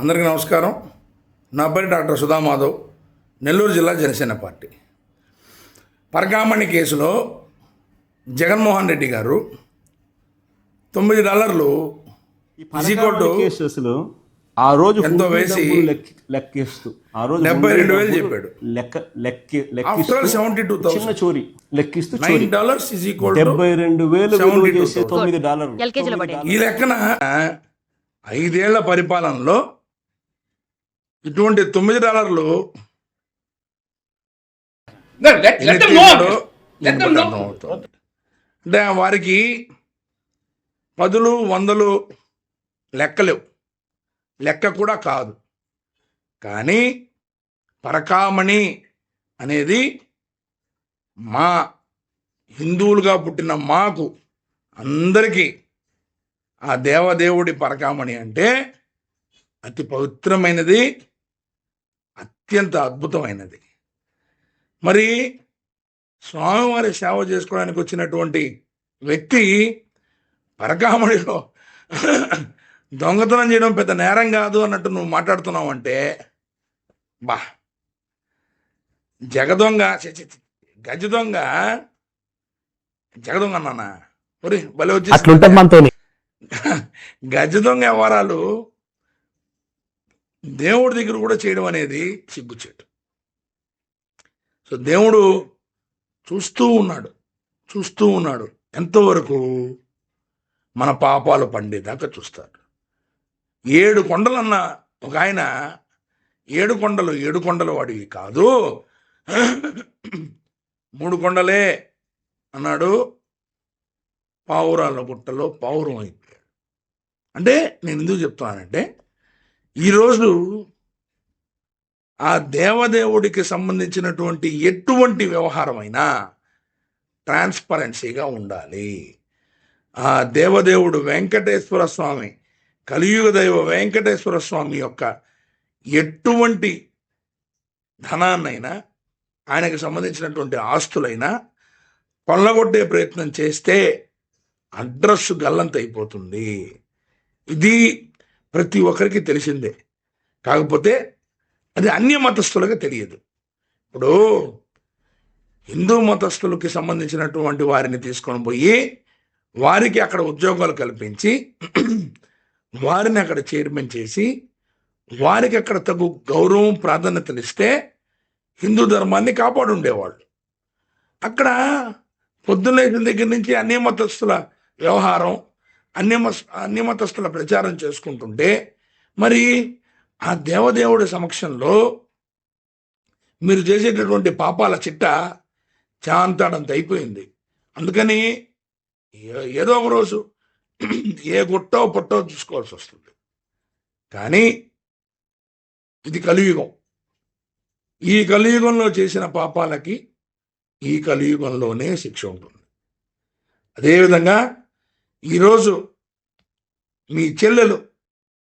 అందరికీ నమస్కారం. నా పేరు డాక్టర్ సుధా మాధవ్. నెల్లూరు జిల్లా జనసేన పార్టీ. పరకామణి కేసులో జగన్మోహన్ రెడ్డి గారు తొమ్మిది డాలర్లు కేసు అసలు ఆ రోజు ఎంతో వేసి లెక్కిస్తూ ఆ రోజు డెబ్బై రెండు వేలు చెప్పాడు. లెక్క లెక్కి సెవెంటీ టూ చిన్న థౌసండ్ చోరీ లెక్కిస్తూ నైన్ చోరీ. డాలర్స్ ఈజ్ ఈక్వల్ డెబ్బై రెండు వేలు విలువ 72,000. చేసే తొమ్మిది డాలర్లు పడింది. ఈ లెక్కన ఐదేళ్ళ పరిపాలనలో ఇటువంటి తొమ్మిది డాలర్లు. అంటే వారికి పదులు వందలు లెక్కలేవు. లెక్క కూడా కాదు. కానీ పరకామణి అనేది మా హిందువులుగా పుట్టిన మాకు అందరికీ ఆ దేవదేవుడి పరకామణి అంటే అతి పవిత్రమైనది అత్యంత అద్భుతమైనది. మరి స్వామివారి సేవ చేసుకోవడానికి వచ్చినటువంటి వ్యక్తి పరకామణిలో దొంగతనం చేయడం పెద్ద నేరం కాదు అన్నట్టు నువ్వు మాట్లాడుతున్నావు అంటే బా! జగదొంగ గజ దొంగ జగదొంగ అన్నానా? ఒరే భలే అట్లుంటది వచ్చి గజ దొంగ వ్యవహారాలు దేవుడి దగ్గర కూడా చేయడం అనేది సిగ్గుచేటు సో దేవుడు చూస్తూ ఉన్నాడు చూస్తూ ఉన్నాడు. ఎంతవరకు? మన పాపాలు పండేదాకా చూస్తాడు. ఏడు కొండలన్న ఒక ఆయన ఏడు కొండలు ఏడు కొండలు వాడివి కాదు. మూడు కొండలే అన్నాడు. పావురాల గుట్టలో పావురం అయిపోయాడు అంటే నేను ఎందుకు చెప్తున్నానంటే ఈరోజు ఆ దేవదేవుడికి సంబంధించినటువంటి ఎటువంటి వ్యవహారమైనా ట్రాన్స్పరెన్సీగా ఉండాలి. ఆ దేవదేవుడు వెంకటేశ్వర స్వామి కలియుగ దైవ వెంకటేశ్వర స్వామి యొక్క ఎటువంటి ధనాన్నైనా ఆయనకు సంబంధించినటువంటి ఆస్తులైనా కొల్లగొట్టే ప్రయత్నం చేస్తే అడ్రస్ గల్లంతైపోతుంది ఇది ప్రతి ఒక్కరికి తెలిసిందే. కాకపోతే అది అన్య మతస్థులకు తెలియదు. ఇప్పుడు హిందూ మతస్థులకి సంబంధించినటువంటి వారిని తీసుకొని పోయి వారికి అక్కడ ఉద్యోగాలు కల్పించి వారిని అక్కడ చైర్మన్ చేసి వారికి అక్కడ తగు గౌరవం ప్రాధాన్యతనిస్తే హిందూ ధర్మాన్ని కాపాడు ఉండేవాళ్ళు అక్కడ పొద్దున్నేసిన దగ్గర నుంచి అన్ని మతస్థుల వ్యవహారం అన్యమ అన్యమతస్థుల ప్రచారం చేసుకుంటుంటే మరి ఆ దేవదేవుడి సమక్షంలో మీరు చేసేటటువంటి పాపాల చిట్ట చాంతాడంత అయిపోయింది. అందుకని ఏదో ఒక రోజు ఏ గుట్టో పుట్టో చూసుకోవాల్సి వస్తుంది. కానీ ఇది కలియుగం. ఈ కలియుగంలో చేసిన పాపాలకి ఈ కలియుగంలోనే శిక్ష ఉంటుంది. అదేవిధంగా ఈరోజు మీ చెల్లెలు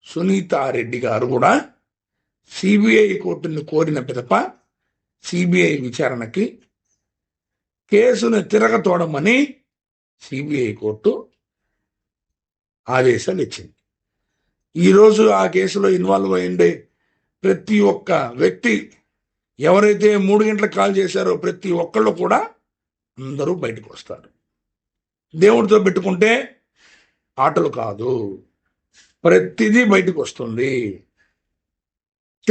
సునీతారెడ్డి గారు కూడా సిబిఐ కోర్టుని కోరిన పిదప సిబిఐ విచారణకి కేసును తిరగతోడమని సిబిఐ కోర్టు ఆదేశాలు ఇచ్చింది. ఈరోజు ఆ కేసులో ఇన్వాల్వ్ అయ్యిండే ప్రతి ఒక్క వ్యక్తి ఎవరైతే మూడు గంటలకు కాల్ చేశారో ప్రతి ఒక్కళ్ళు కూడా అందరూ బయటకు వస్తారు. దేవుడితో పెట్టుకుంటే ఆటలు కాదు. ప్రతిదీ బయటకు వస్తుంది.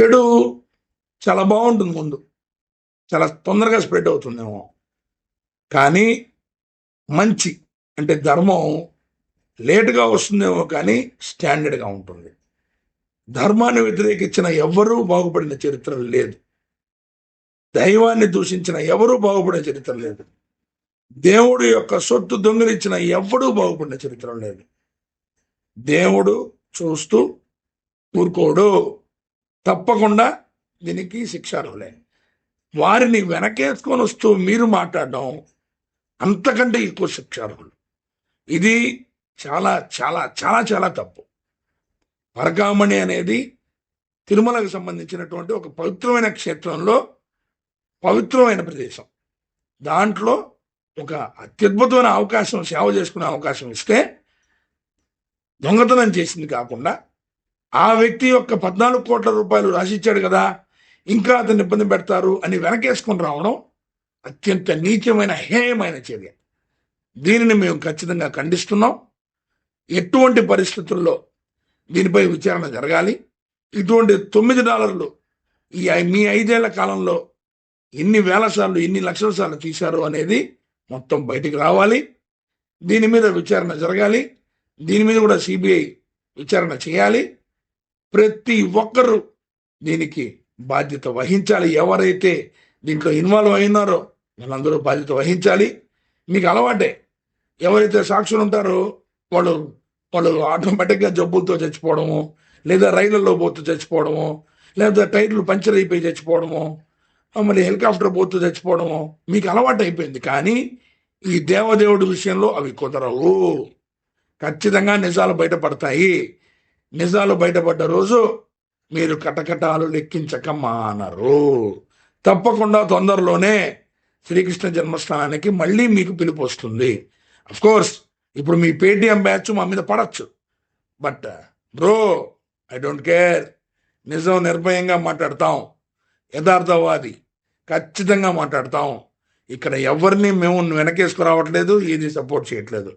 చెడు చాలా బాగుంటుంది ముందు. చాలా తొందరగా స్ప్రెడ్ అవుతుందేమో. కానీ మంచి అంటే ధర్మం లేటుగా వస్తుందేమో కానీ స్టాండర్డ్గా ఉంటుంది. ధర్మాన్ని వ్యతిరేకించిన ఎవ్వరూ బాగుపడిన చరిత్ర లేదు. దైవాన్ని దూషించిన ఎవరూ బాగుపడిన చరిత్ర లేదు. దేవుడు యొక్క సొత్తు దొంగిలించిన ఎవ్వడూ బాగుపడిన చరిత్ర లేదు. దేవుడు చూస్తూ ఊరుకోడు తప్పకుండా దీనికి శిక్ష శిక్షార్హులే. వారిని వెనకేసుకొని వస్తూ మీరు మాట్లాడడం అంతకంటే ఎక్కువ శిక్షార్హులు. ఇది చాలా చాలా చాలా చాలా తప్పు. పరకామణి అనేది తిరుమలకు సంబంధించినటువంటి ఒక పవిత్రమైన క్షేత్రంలో పవిత్రమైన ప్రదేశం. దాంట్లో ఒక అత్యద్భుతమైన అవకాశం సేవ చేసుకునే అవకాశం ఇస్తే దొంగతనం చేసింది కాకుండా ఆ వ్యక్తి యొక్క పద్నాలుగు కోట్ల రూపాయలు రాసిచ్చాడు కదా ఇంకా అతన్ని ఇబ్బంది పెడతారు అని వెనకేసుకొని రావడం అత్యంత నీచమైన హేయమైన చర్య. దీనిని మేము ఖచ్చితంగా ఖండిస్తున్నాం. ఎటువంటి పరిస్థితుల్లో దీనిపై విచారణ జరగాలి. ఇటువంటి తొమ్మిది డాలర్లు ఈ మీ ఐదేళ్ళ కాలంలో ఎన్ని వేల సార్లు ఎన్ని లక్షల సార్లు తీశారు అనేది మొత్తం బయటికి రావాలి. దీని మీద విచారణ జరగాలి. దీని మీద కూడా సిబిఐ విచారణ చేయాలి. ప్రతి ఒక్కరూ దీనికి బాధ్యత వహించాలి. ఎవరైతే దీంట్లో ఇన్వాల్వ్ అయినారో వాళ్ళందరూ బాధ్యత వహించాలి. మీకు అలవాటే. ఎవరైతే సాక్షులు ఉంటారో వాళ్ళు వాళ్ళు ఆటోమేటిక్గా జబ్బులతో చచ్చిపోవడము లేదా రైళ్ళలో పోతూ చచ్చిపోవడము లేదా టైర్లు పంచర్ అయిపోయి చచ్చిపోవడము మళ్ళీ హెలికాప్టర్ పోతూ చచ్చిపోవడము మీకు అలవాటు అయిపోయింది కానీ ఈ దేవదేవుడి విషయంలో అవి కుదరవు. ఖచ్చితంగా నిజాలు బయటపడతాయి. నిజాలు బయటపడ్డ రోజు మీరు కటకటాలు లెక్కించక మానరు తప్పకుండా తొందరలోనే శ్రీకృష్ణ జన్మస్థానానికి మళ్ళీ మీకు పిలుపు వస్తుంది. కోర్స్ ఇప్పుడు మీ పేటిఎం బ్యాచ్ మా మీద పడచ్చు. But bro I don't care నిజం నిర్భయంగా మాట్లాడతాం. యథార్థవాది. ఖచ్చితంగా మాట్లాడతాం. ఇక్కడ ఎవరిని మేము వెనకేసుకురావట్లేదు ఏది సపోర్ట్ చేయట్లేదు.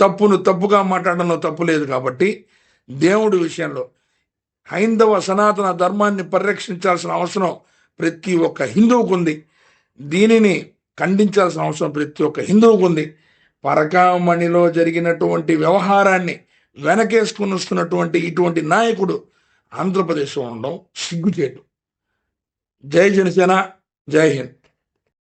తప్పును తప్పుగా మాట్లాడడంలో తప్పు లేదు కాబట్టి దేవుడి విషయంలో హైందవ సనాతన ధర్మాన్ని పరిరక్షించాల్సిన అవసరం ప్రతి ఒక్క హిందువుకు ఉంది. దీనిని ఖండించాల్సిన అవసరం ప్రతి ఒక్క హిందువుకు ఉంది. పరకామణిలో జరిగినటువంటి వ్యవహారాన్ని వెనకేసుకుని వస్తున్నటువంటి ఇటువంటి నాయకుడు ఆంధ్రప్రదేశ్లో ఉండడం సిగ్గుచేటు. జై జనసేన జై హింద్.